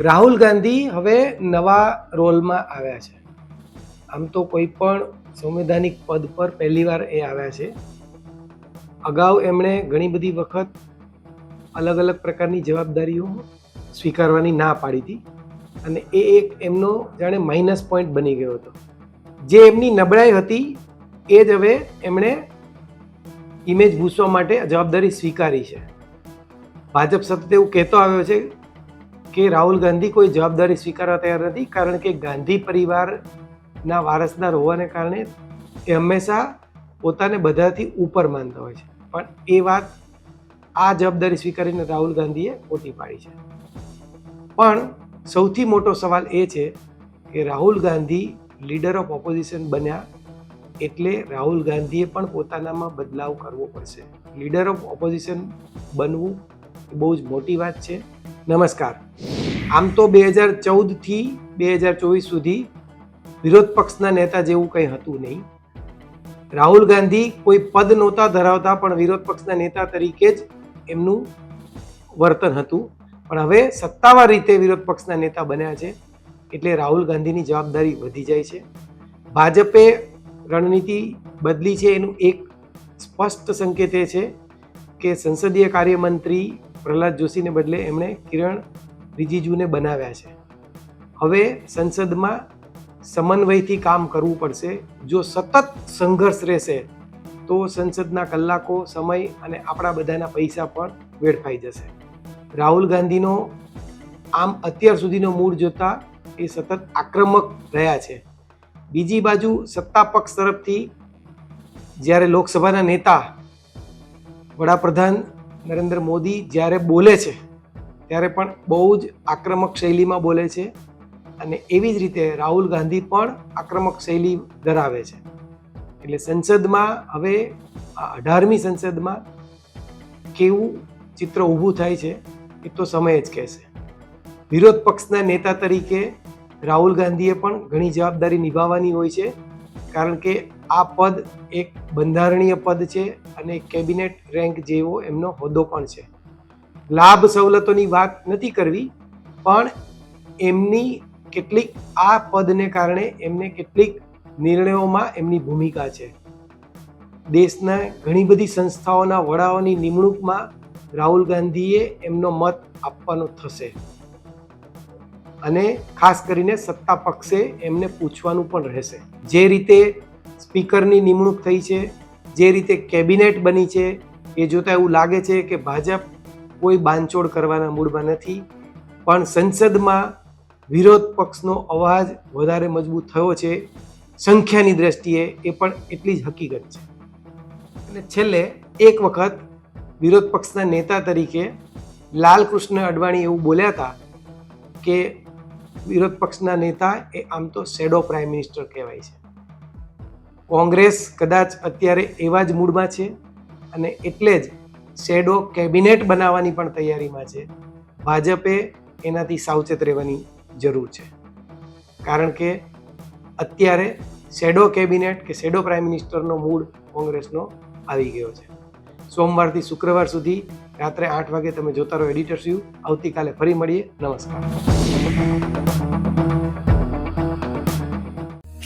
રાહુલ ગાંધી હવે નવા રોલમાં આવ્યા છે. આમ તો કોઈ પણ સંવૈધાનિક પદ પર પહેલીવાર એ આવ્યા છે. અગાઉ એમણે ઘણી બધી વખત અલગ અલગ પ્રકારની જવાબદારીઓ સ્વીકારવાની ના પાડી હતી અને એ એક એમનો જાણે માઇનસ પોઈન્ટ બની ગયો હતો. જે એમની નબળાઈ હતી એ જ હવે એમણે ઇમેજ ભૂસવા માટે જવાબદારી સ્વીકારી છે. ભાજપ સતત એવું કહેતો આવ્યો છે કે રાહુલ ગાંધી કોઈ જવાબદારી સ્વીકારવા તૈયાર નથી, કારણ કે ગાંધી પરિવારના વારસદાર હોવાને કારણે એ હંમેશા પોતાને બધાથી ઉપર માનતા હોય છે. પણ એ વાત આ જવાબદારી સ્વીકારીને રાહુલ ગાંધીએ ખોટી પાડી છે. પણ સૌથી મોટો સવાલ એ છે કે Rahul Gandhi leader of opposition બન્યા એટલે રાહુલ ગાંધીએ પણ પોતાનામાં બદલાવ કરવો પડશે. લીડર ઓફ ઓપોઝિશન બનવું બહુ જ મોટી વાત છે. નમસ્કાર. આમ તો બે હજાર ચૌદથી બે હજાર ચોવીસ સુધી વિરોધ પક્ષના નેતા જેવું કંઈ હતું નહીં. રાહુલ ગાંધી કોઈ પદ નહોતા ધરાવતા, પણ વિરોધ પક્ષના નેતા તરીકે જ એમનું વર્તન હતું. પણ હવે સત્તાવાર રીતે વિરોધ પક્ષના નેતા બન્યા છે, એટલે રાહુલ ગાંધીની જવાબદારી વધી જાય છે. ભાજપે રણનીતિ બદલી છે એનું એક સ્પષ્ટ સંકેત એ છે કે સંસદીય કાર્યમંત્રી પ્રહલાદ જોશીને બદલે એમણે કિરણ રિજિજુને બનાવ્યા છે. હવે સંસદમાં સમન્વયથી કામ કરવું પડશે. જો સતત સંઘર્ષ રહેશે, તો સંસદના કલાકો, સમય અને આપણા બધાના પૈસા પણ વેડફાઈ જશે. રાહુલ ગાંધીનો આમ અત્યાર સુધીનો મૂળ જોતા એ સતત આક્રમક રહ્યા છે. બીજી બાજુ સત્તા પક્ષ તરફથી જ્યારે લોકસભાના નેતા વડાપ્રધાન નરેન્દ્ર મોદી જ્યારે બોલે છે, ત્યારે પણ બહુ જ આક્રમક શૈલીમાં બોલે છે અને એવી જ રીતે રાહુલ ગાંધી પણ આક્રમક શૈલી ધરાવે છે. એટલે સંસદમાં હવે અઢારમી સંસદમાં કેવું ચિત્ર ઊભું થાય છે, એ તો સમય જ કહેશે. વિરોધ પક્ષના નેતા તરીકે રાહુલ ગાંધીએ પણ ઘણી જવાબદારી નિભાવવાની હોય છે, કારણ કે આ પદ એક બંધારણીય પદ છે અને કેબિનેટ રેન્ક જેવો એમનો હોદ્દો પણ છે. લાભ સવલતોની વાત નથી કરવી, પણ એમની કેટલીક આ પદને કારણે એમને કેટલીક નિર્ણયોમાં એમની ભૂમિકા છે. દેશના ઘણી બધી સંસ્થાઓના વડાઓની નિમણૂકમાં રાહુલ ગાંધીએ એમનો મત આપવાનો થશે. અને ખાસ કરીને સત્તા પક્ષે એમને પૂછવાનું પણ રહેશે. જે રીતે સ્પીકરની નિમણૂક થઈ છે. જે રીતે કેબિનેટ બની છે, એ જોતાં એવું લાગે છે કે ભાજપ કોઈ બાંધછોડ કરવાના મૂડમાં નથી. પણ સંસદમાં વિરોધ પક્ષનો અવાજ વધારે મજબૂત થયો છે. સંખ્યાની દ્રષ્ટિએ એ પણ એટલી જ હકીકત છે. અને છેલ્લે એક વખત વિરોધ પક્ષના નેતા તરીકે લાલકૃષ્ણ અડવાણી એવું બોલ્યા હતા કે વિરોધ પક્ષના નેતા એ આમ તો શેડો પ્રાઇમ મિનિસ્ટર કહેવાય છે. કોંગ્રેસ કદાચ અત્યારે એવા જ મૂડમાં છે અને એટલે જ શેડો કેબિનેટ બનાવવાની પણ તૈયારીમાં છે. ભાજપે એનાથી સાવચેત રહેવાની જરૂર છે. કારણ કે અત્યારે શેડો કેબિનેટ કે શેડો પ્રાઇમ મિનિસ્ટરનો મૂડ કોંગ્રેસનો આવી ગયો છે. સોમવારથી શુક્રવાર સુધી રાત્રે આઠ વાગે તમે જોતા રહો એડિટર્સ યુ આવતીકાલે ફરી મળીએ. નમસ્કાર.